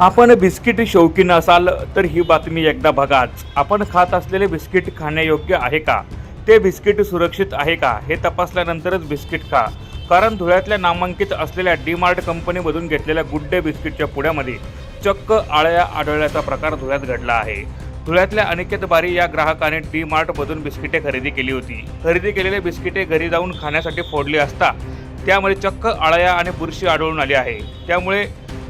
आपण बिस्किट शौकीन असाल तर ही बातमी एकदा बघाच. आपण खात असलेले बिस्किट खाण्यायोग्य आहे का? ते बिस्किट सुरक्षित आहे का? हे तपासल्यानंतरच बिस्किट खा. कारण धुळ्यातल्या नामांकित असलेल्या डी मार्ट कंपनीमधून घेतलेल्या गुड डे बिस्किटच्या पुड्यामध्ये चक्क आळ्या आढळल्याचा प्रकार धुळ्यात घडला आहे. धुळ्यातल्या अनिकेत बारी या ग्राहकाने डी मार्टमधून बिस्किटे खरेदी केली होती. खरेदी केलेले बिस्किटे घरी जाऊन खाण्यासाठी फोडली असता त्यामध्ये चक्क आळ्या आणि बुरशी आढळून आली आहे. त्यामुळे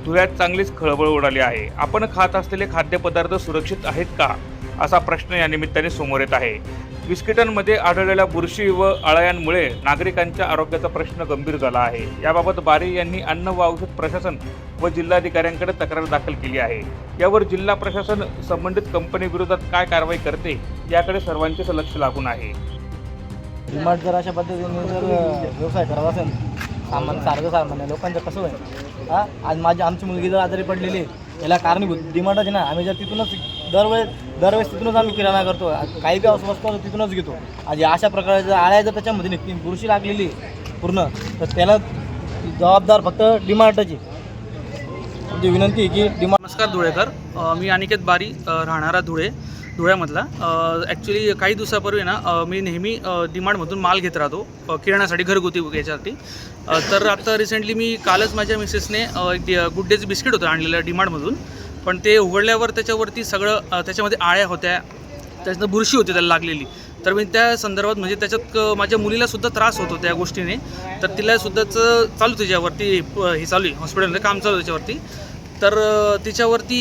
धुळ्यात चांगलीच खळबळ उडाली आहे. आपण खात असलेले खाद्यपदार्थ सुरक्षित आहेत का? असा प्रश्न या निमित्ताने समोर येत आहे. बिस्किटांमध्ये आढळलेल्या बुरशी व अळयांमुळे नागरिकांच्या आरोग्याचा प्रश्न गंभीर झाला आहे. याबाबत बारी यांनी अन्न व औषध प्रशासन व जिल्हाधिकाऱ्यांकडे तक्रार दाखल केली आहे. यावर जिल्हा प्रशासन संबंधित कंपनी विरोधात काय कारवाई करते याकडे सर्वांचेच लक्ष लागून आहे. जर अशा पद्धतीने जर व्यवसाय करावा असेल सामान सारखं लोकांचं कसं होईल? हां? आज माझी आमची मुलगी जर आजारी पडलेली आहे, याला कारणीभूत डिमार्टच आहे ना. आम्ही जर तिथूनच दरवेळेस दरवेळेस तिथूनच आम्ही किराणा करतो. काही बी वस्तू असतो तिथूनच घेतो. आज अशा प्रकारे जर आळ्या जर त्याच्यामध्ये निघतील बुरशी लागलेली पूर्ण तर त्याला जबाबदार फक्त डिमांडची. म्हणजे विनंती आहे की डिमार्ट नमस्कार धुळेकर. मी अनिकेत बारी राहणारा धुळे. धुळ्यामधला ॲक्च्युली काही दिवसापूर्वी ना मी नेहमी डिमांडमधून माल घेत राहतो किराणासाठी किराण्यासाठी घरगुती याच्यासाठी. तर आता रिसेंटली मी कालच माझ्या मिसेसने एक गुड डेचं बिस्किट होतं आणलेलं डिमांडमधून पण ते उघडल्यावर त्याच्यावरती सगळं त्याच्यामध्ये आळ्या होत्या. त्याच्यानं बुरशी होती त्याला लागलेली. तर मी त्या संदर्भात म्हणजे त्याच्यात माझ्या मुलीलासुद्धा त्रास होतो त्या गोष्टीने. तर तिला सुद्धाच चालू त्याच्यावरती हे चालू आहे हॉस्पिटलमध्ये काम चालू आहे त्याच्यावरती. तर तिच्यावरती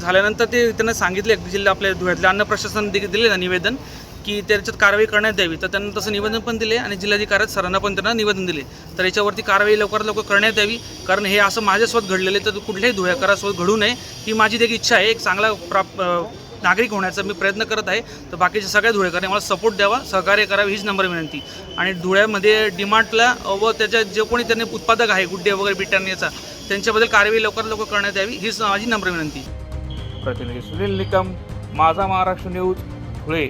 झाल्यानंतर ते त्यांना सांगितले जिल्हा आपल्या धुळ्यातल्या अन्न प्रशासन देखील दिले ना निवेदन की त्याच्यात कारवाई करण्यात यावी तर त्यांना तसं निवेदन पण दिले आणि जिल्हाधिकाऱ्यात सरांना पण त्यांना निवेदन दिले. तर याच्यावरती कारवाई लवकरात लवकर करण्यात यावी कारण हे असं माझ्यासोबत घडलेलं आहे तर कुठल्याही धुळ्याकरासोबत घडू नये. ही माझी देखील इच्छा आहे एक चांगला प्राप नागरिक होण्याचा मी प्रयत्न करत आहे. तर बाकीच्या सगळ्या धुळेकरांनी मला सपोर्ट द्यावा सहकार्य करावं हीच नंबर विनंती. आणि धुळ्यामध्ये डिमांडला व त्याच्या जे कोणी त्यांनी उत्पादक आहे गुड्डे वगैरे बिटाण्याचा त्यांच्याबद्दल कारवाई लवकरात लवकर करण्यात यावी हीच माझी नम्र विनंती. प्रतिनिधी सुनील निकम माझा महाराष्ट्र न्यूज धुळे.